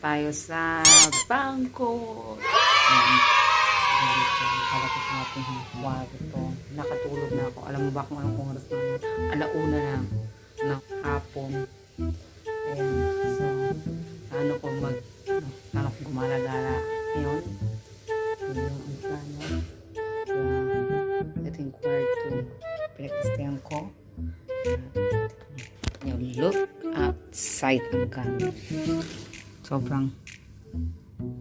tayo sa Bangkok. Ayan. Kalapit natin yung kwarto to. Nakatulog na ako. Alam mo ba kung anong oras na? Alauna na ng hapon. Ayan. So, paano ko mag, paano ko gumala-gala ngayon? Yun ang plano. Ito yung kwarto. Pinag-istayan ko. Yung look outside ang kami. Sobrang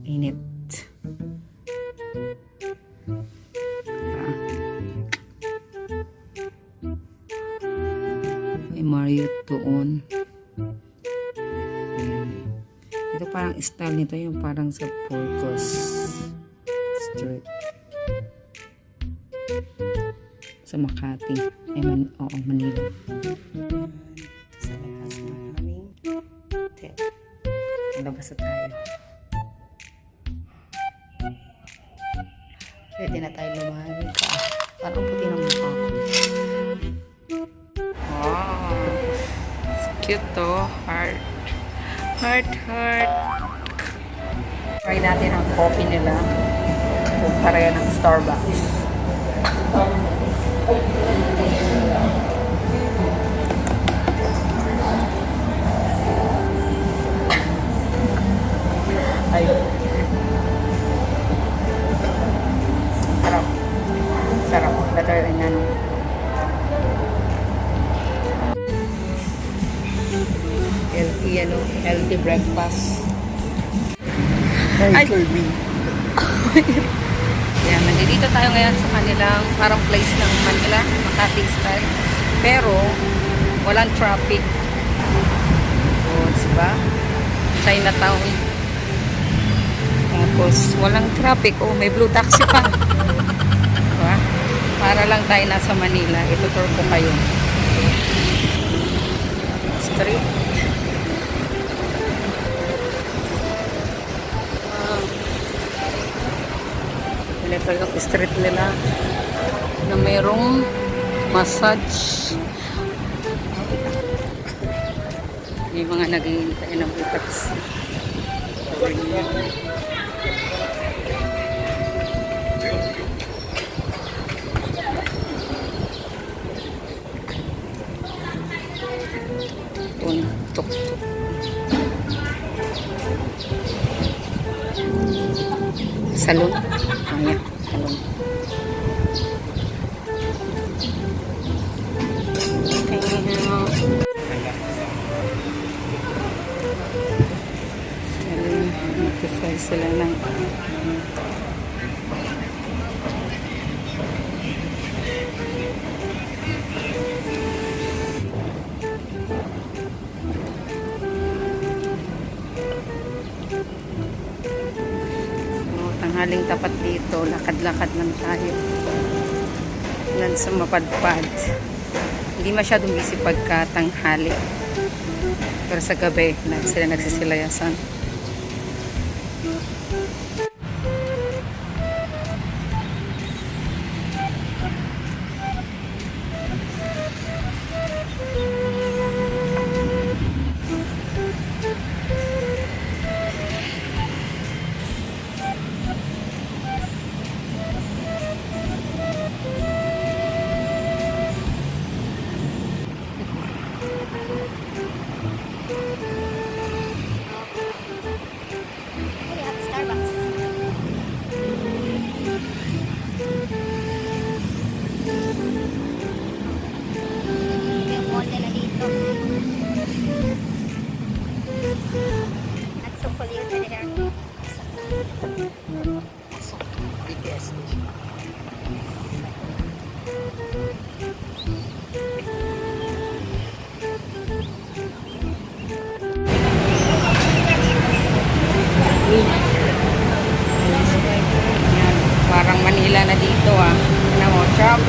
init. Ah. May Marriott doon. Ayan. Ito parang style nito yung parang sa Purcos Street. Sa Makati. Ay, man, oo, Manila. Labas na tayo. Pwede na tayo lumamig ka. Parang puti ng mukha ko. Wow. Cute to. Heart. Heart, heart. Try natin ang coffee nila. Kung pareho ng Starbucks. Better than ano. Healthy, ano, healthy breakfast. Ay! Kirby. Yan, nandito tayo ngayon sa kanilang parang place ng Manila, Makati style. Pero, walang traffic. O, diba? Chinatown. Tapos, walang traffic. Oh, may blue taxi pa. Para lang tayo nasa Manila. Itutur ko kayo. Street. Ito yung street nila na mayroong massage. May mga naghihintay ng taxi. Tuntok. Salon. Ayan, So, tanghaling tapat dito, lakad-lakad lang tayo. Nan sa mapadpad. Hindi masyadong busy pagka tanghali. Pero sa gabi, sila nagsisilayasan.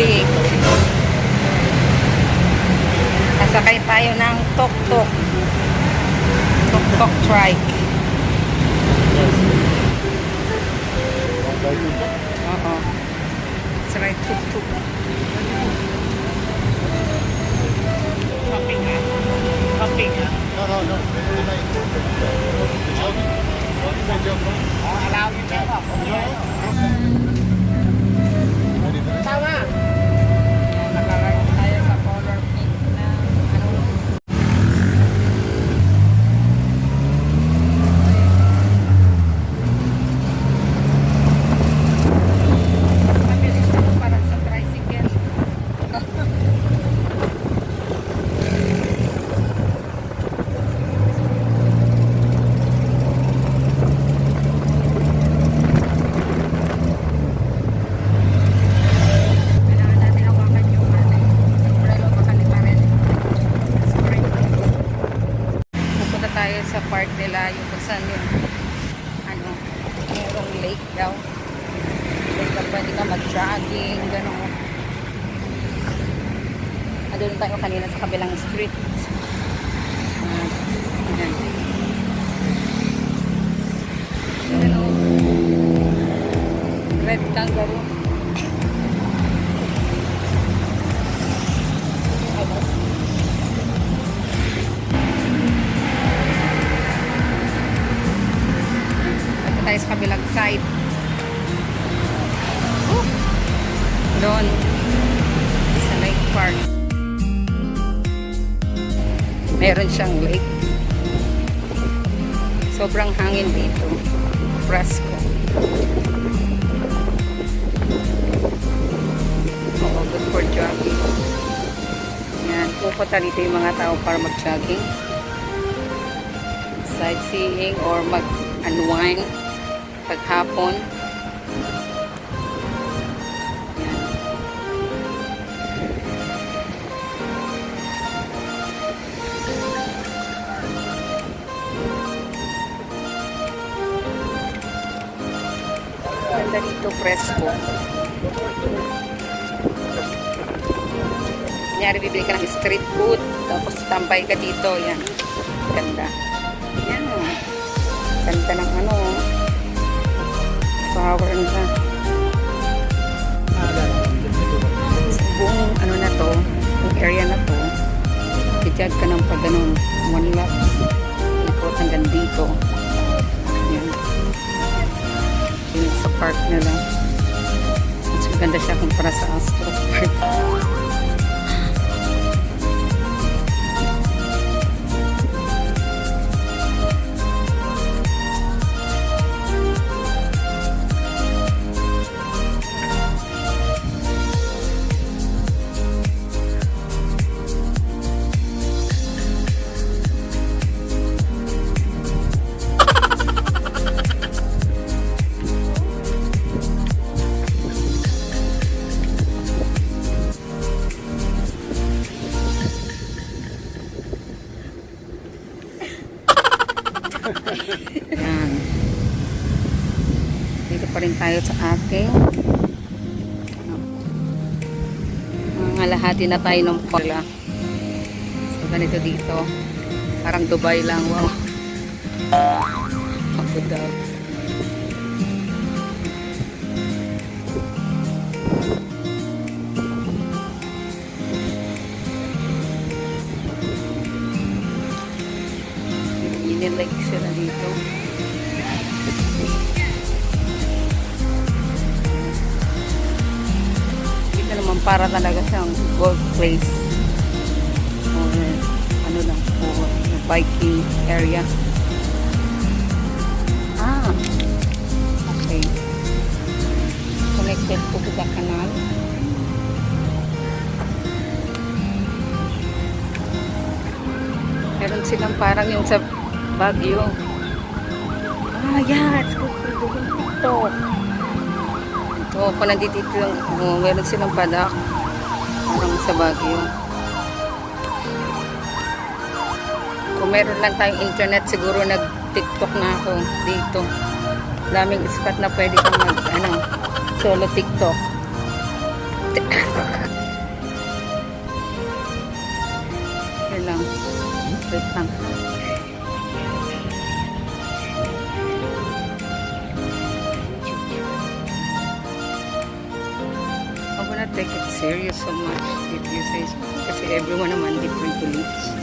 tubig. Nasakay tayo ng tuk-tuk. Tuk-tuk trike. Oo. Saray tuk-tuk. Shopping ha? Shopping ha? No, no, no. Allow you to have. Tama. Lake daw. Na pwede ka mag-jogging, gano'n. Andun tayo kanina sa kabilang street. Ah, yan. Ano, red kangaroo. Side. Woo! Doon. Sa Lake Park. Meron siyang lake. Sobrang hangin dito. Presko. Oo, good for jogging. Yan, pupunta dito yung mga tao para mag-jogging sightseeing or mag-unwind paghapon. Yan. Ganda dito, presko. Kunyari, bibili ka ng street food, tapos tambay ka dito, yan. Ganda. Yan o. Ganda ng ano o. Power na. Sa buong ano na to, yung area na to, i-jog ka ng pag ganun, one laps. Ikot hanggang dito. Yan. Yung sa park na lang. Mas maganda siya kumpara sa Astro Park. Lahati na tayo ng pala. So, ganito dito. Parang Dubai lang. Wow. Abu Dhabi. Inilike sila dito. Para talaga siyang golf place. Or ano lang po, biking area. Ah, okay. Connected po sa kanal. Meron silang parang yung sa Baguio. Ah, yeah, it's good for doing TikTok. Ito, kung nandito yung, oh, meron silang padak. Parang sa Baguio. Kung meron lang tayong internet, siguro nag-TikTok na ako dito. Daming spot na pwede kang mag, ano, solo TikTok. Take it serious so much if you say. Kasi everyone naman di privilege.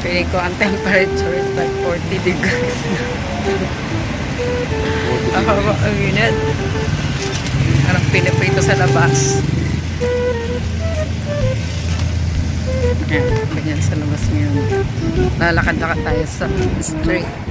Feeling ko ang temperature is like 40 degrees na. Ah, ang init. Parang piniprito sa labas. Ayan, ganyan sa labas ngayon. Lalakad-lakad tayo sa street.